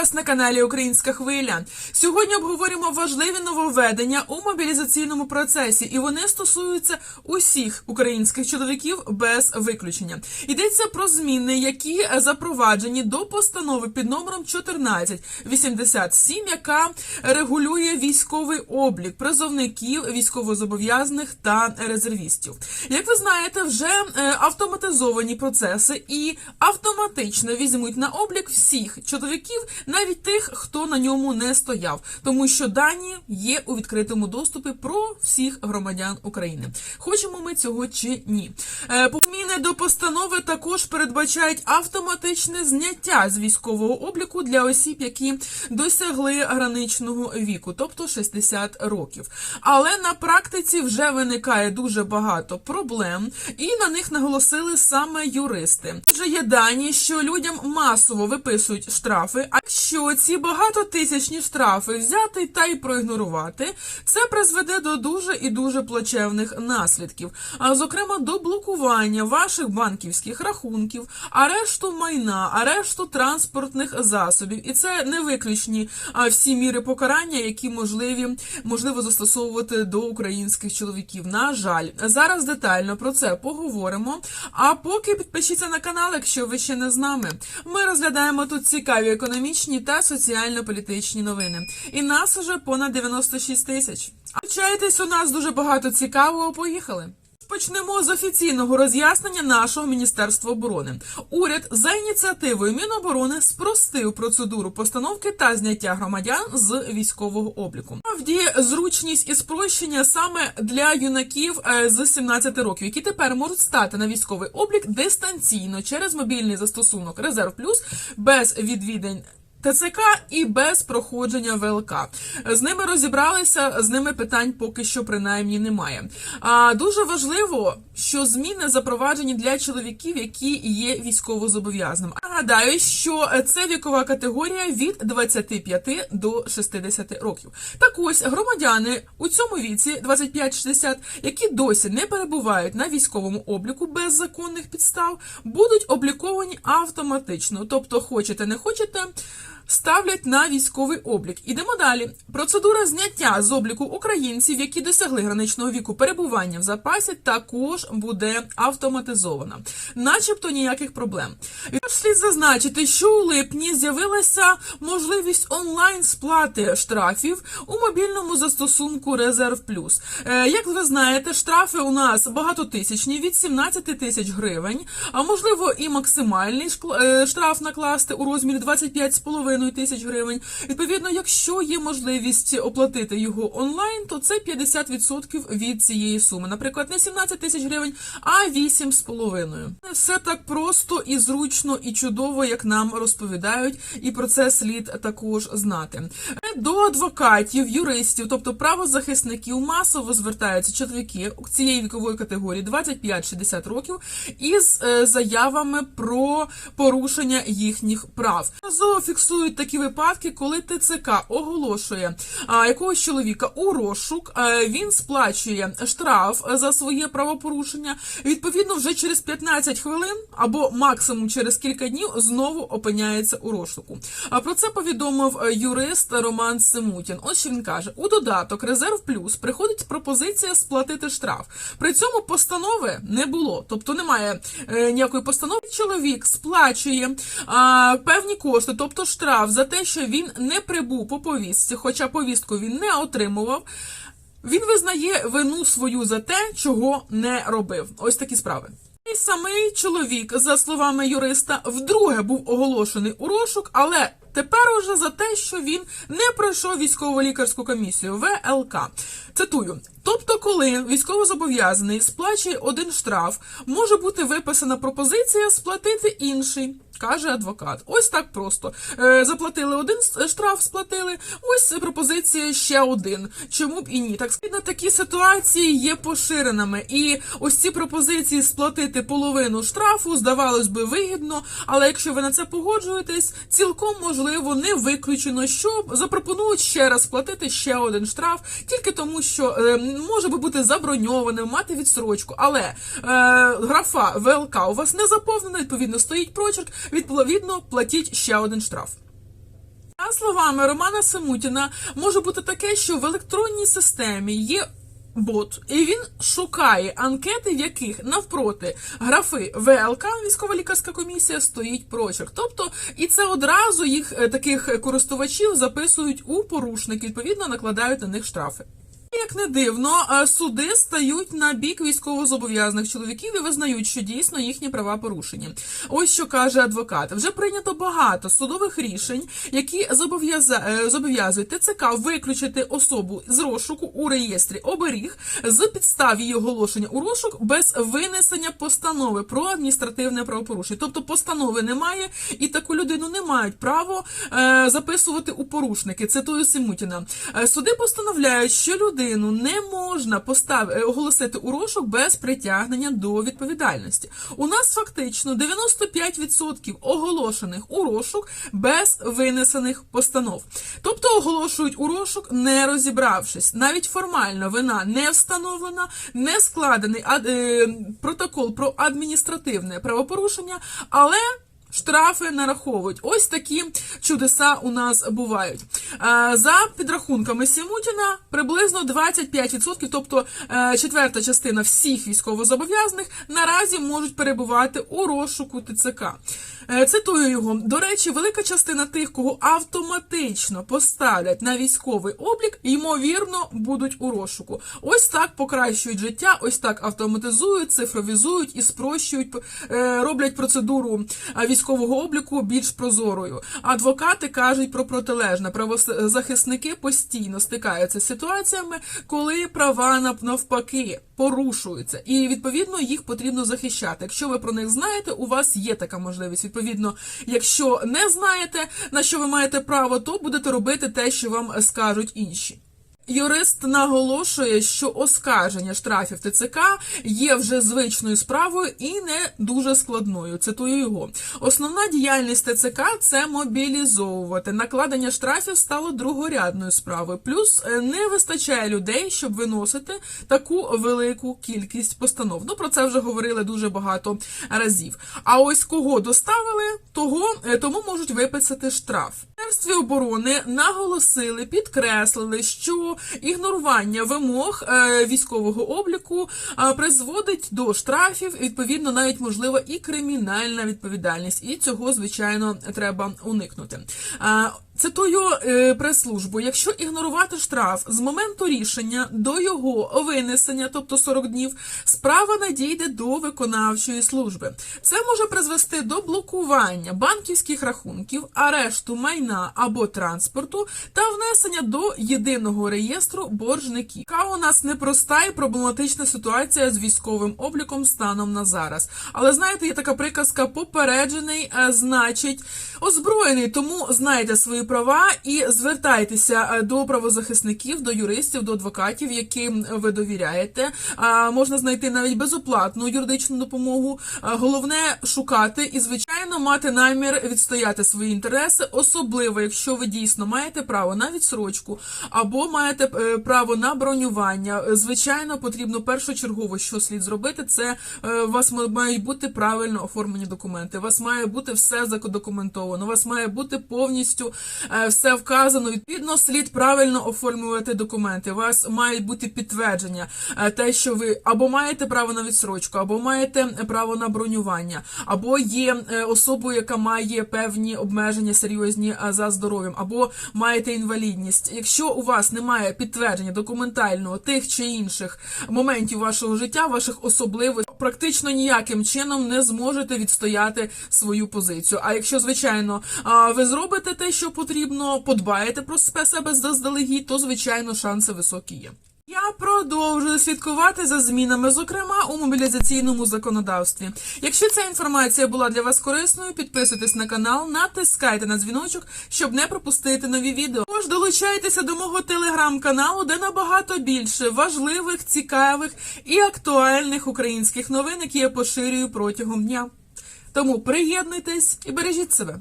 вас на каналі Українська Хвиля. Сьогодні обговоримо важливі нововведення у мобілізаційному процесі, і вони стосуються усіх українських чоловіків без виключення. Йдеться про зміни, які запроваджені до постанови під номером 1487, яка регулює військовий облік призовників, військовозобов'язаних та резервістів. Як ви знаєте, вже е, автоматизовані процеси і автоматично візьмуть на облік всіх чоловіків, навіть тих, хто на ньому не стояв, тому що дані є у відкритому доступі про всіх громадян України. Хочемо ми цього чи ні. Е, Зміни до постанови також передбачають автоматичне зняття з військового обліку для осіб, які досягли граничного віку, тобто 60 років. Але на практиці вже виникає дуже багато проблем, і на них наголосили саме юристи. Вже є дані, що людям масово виписують штрафи. Якщо ці багатотисячні штрафи взяти та й проігнорувати, це призведе до дуже і дуже плачевних наслідків. А зокрема, до блокування ваших банківських рахунків, арешту майна, арешту транспортних засобів. І це не виключні всі міри покарання, які можливі можливо застосовувати до українських чоловіків. На жаль, зараз детально про це поговоримо. А поки підпишіться на канал, якщо ви ще не з нами. Ми розглядаємо тут цікаві економічні та соціально-політичні новини. І нас уже понад 96 тисяч. Включайтесь, у нас дуже багато цікавого. Поїхали. Почнемо з офіційного роз'яснення нашого міністерства оборони. Уряд за ініціативою Міноборони спростив процедуру постановки та зняття громадян з військового обліку. Справді, зручність і спрощення саме для юнаків е, з 17 років, які тепер можуть стати на військовий облік дистанційно через мобільний застосунок Резерв Плюс без відвідань. ТЦК і без проходження ВЛК. З ними розібралися, з ними питань поки що принаймні немає. А дуже важливо, що зміни запроваджені для чоловіків, які є військовозобов'язаними. Нагадаю, що це вікова категорія від 25 до 60 років. Так ось громадяни у цьому віці 25-60, які досі не перебувають на військовому обліку без законних підстав, будуть обліковані автоматично. Тобто, хочете, не хочете. Ставлять на військовий облік. Ідемо далі. Процедура зняття з обліку українців, які досягли граничного віку перебування в запасі, також буде автоматизована, начебто ніяких проблем. Відтож слід зазначити, що у липні з'явилася можливість онлайн сплати штрафів у мобільному застосунку Резерв Плюс. Е, Як ви знаєте, штрафи у нас багатотисячні від 17 тисяч гривень, а можливо і максимальний е, штраф накласти у розмірі 25,5 тисяч гривень. Відповідно, якщо є можливість оплатити його онлайн, то це 50% від цієї суми. Наприклад, не 17 тисяч гривень, а 8,5. Не все так просто і зручно і чудово, як нам розповідають, і про це слід також знати. До адвокатів, юристів, тобто правозахисників, масово звертаються чоловіки цієї вікової категорії 25-60 років із е, заявами про порушення їхніх прав. Разово фіксують такі випадки, коли ТЦК оголошує якогось чоловіка у розшук. Він сплачує штраф за своє правопорушення. Відповідно, вже через 15 хвилин або максимум через кілька днів знову опиняється у розшуку. А про це повідомив е, юрист Роман Семутін. Ось що він каже: у додаток Резерв Плюс приходить пропозиція сплатити штраф. При цьому постанови не було, тобто немає е, ніякої постанови. Чоловік сплачує а, певні кошти, тобто штраф за те, що він не прибув по повістці, хоча повістку він не отримував. Він визнає вину свою за те, чого не робив. Ось такі справи. І самий чоловік, за словами юриста, вдруге був оголошений у розшук, але тепер уже за те, що він не пройшов військово-лікарську комісію ВЛК. Цитую: тобто, коли військовозобов'язаний сплачує один штраф, може бути виписана пропозиція сплатити інший. Каже адвокат, ось так просто. Е, заплатили один штраф, сплатили. Ось пропозиція ще один. Чому б і ні? Так сказати, такі ситуації є поширеними, і ось ці пропозиції сплатити половину штрафу здавалось би вигідно. Але якщо ви на це погоджуєтесь, цілком можливо не виключено, що запропонують ще раз сплатити ще один штраф, тільки тому, що е, може би бути заброньованим, мати відсрочку. Але е, графа ВЛК у вас не заповнена, відповідно стоїть прочерк. Відповідно, платіть ще один штраф. За словами Романа Семутіна, може бути таке, що в електронній системі є. Бот, і він шукає анкети, в яких навпроти графи ВЛК, військова лікарська комісія, стоїть прочерк. Тобто, і це одразу їх е, таких користувачів записують у порушник, відповідно накладають на них штрафи. Як не дивно, е, суди стають на бік військовозобов'язаних чоловіків і визнають, що дійсно їхні права порушені. Ось що каже адвокат. Вже прийнято багато судових рішень, які е, зобов'язують ТЦК виключити особу з розшуку у реєстрі оберіг з підстав її оголошення у розшук без винесення постанови про адміністративне правопорушення. Тобто постанови немає, і таку людину не мають право е, записувати у порушники. Цитую Симутіна. Суди постановляють, що людину не можна постав... е, оголосити у розшук без притягнення до відповідальності. У нас фактично 95% оголошених у розшук без винесених постанов. Тобто оголошують у розшук, не розібравшись. Навіть формально вина не встановлена, не складений ад... е, протокол про адміністративне правопорушення, але. Штрафи нараховують. Ось такі чудеса у нас бувають. Е, За підрахунками Сімутіна, приблизно 25%, тобто е, четверта частина всіх військовозобов'язаних, наразі можуть перебувати у розшуку ТЦК. Е, Цитую його. До речі, велика частина тих, кого автоматично поставлять на військовий облік, ймовірно, будуть у розшуку. Ось так покращують життя, ось так автоматизують, цифровізують і спрощують, роблять процедуру е, військового обліку більш прозорою. Адвокати кажуть про протилежне. Правозахисники постійно стикаються з ситуаціями, коли права нав- навпаки порушуються, і відповідно їх потрібно захищати. Якщо ви про них знаєте, у вас є така можливість. Відповідно, якщо не знаєте на що ви маєте право, то будете робити те, що вам скажуть інші. Юрист наголошує, що оскарження штрафів ТЦК є вже звичною справою і не дуже складною. Цитую його. Основна діяльність ТЦК це мобілізовувати. Накладення штрафів стало другорядною справою. Плюс е, не вистачає людей, щоб виносити таку велику кількість постанов. Ну про це вже говорили дуже багато разів. А ось кого доставили, того е, тому можуть виписати штраф. Міністерстві оборони наголосили, підкреслили, що ігнорування вимог е, військового обліку е, призводить до штрафів, відповідно, навіть можлива і кримінальна відповідальність. І цього, звичайно, треба уникнути. Цитую е, прес-службу: якщо ігнорувати штраф з моменту рішення до його винесення, тобто 40 днів, справа надійде до виконавчої служби. Це може призвести до блокування банківських рахунків, арешту майна або транспорту та внесення до єдиного реєстру боржників. Яка у нас непроста і проблематична ситуація з військовим обліком станом на зараз. Але знаєте, є така приказка: попереджений, е, значить озброєний. Тому знайте свої права і звертайтеся е, до правозахисників, до юристів, до адвокатів, яким ви довіряєте. Можна знайти навіть безоплатну юридичну допомогу. Головне шукати і, звичайно, мати намір відстояти свої інтереси, особливо якщо ви дійсно маєте право на відсрочку або маєте е, право на бронювання. Звичайно, потрібно першочергово, що слід зробити, це е, у вас мають бути правильно оформлені документи. У вас має бути все задокументовано. У вас має бути повністю все вказано. Відповідно, слід правильно оформлювати документи. У вас мають бути підтвердження, е, те, що ви або маєте право на відсрочку, або маєте право на бронювання, або є е, особою, яка має певні обмеження серйозні е, за здоров'ям, або маєте інвалідність. Якщо у вас немає підтвердження документального тих чи інших моментів вашого життя, ваших особливостей, практично ніяким чином не зможете відстояти свою позицію. А якщо, звичайно, ви зробите те, що потрібно, подбаєте про себе заздалегідь, то звичайно шанси високі є. Я продовжую слідкувати за змінами, зокрема у мобілізаційному законодавстві. Якщо ця інформація була для вас корисною, підписуйтесь на канал, натискайте на дзвіночок, щоб не пропустити нові відео. Також долучайтеся до мого телеграм-каналу, де набагато більше важливих, цікавих і актуальних українських новин, які я поширюю протягом дня. Тому приєднуйтесь і бережіть себе.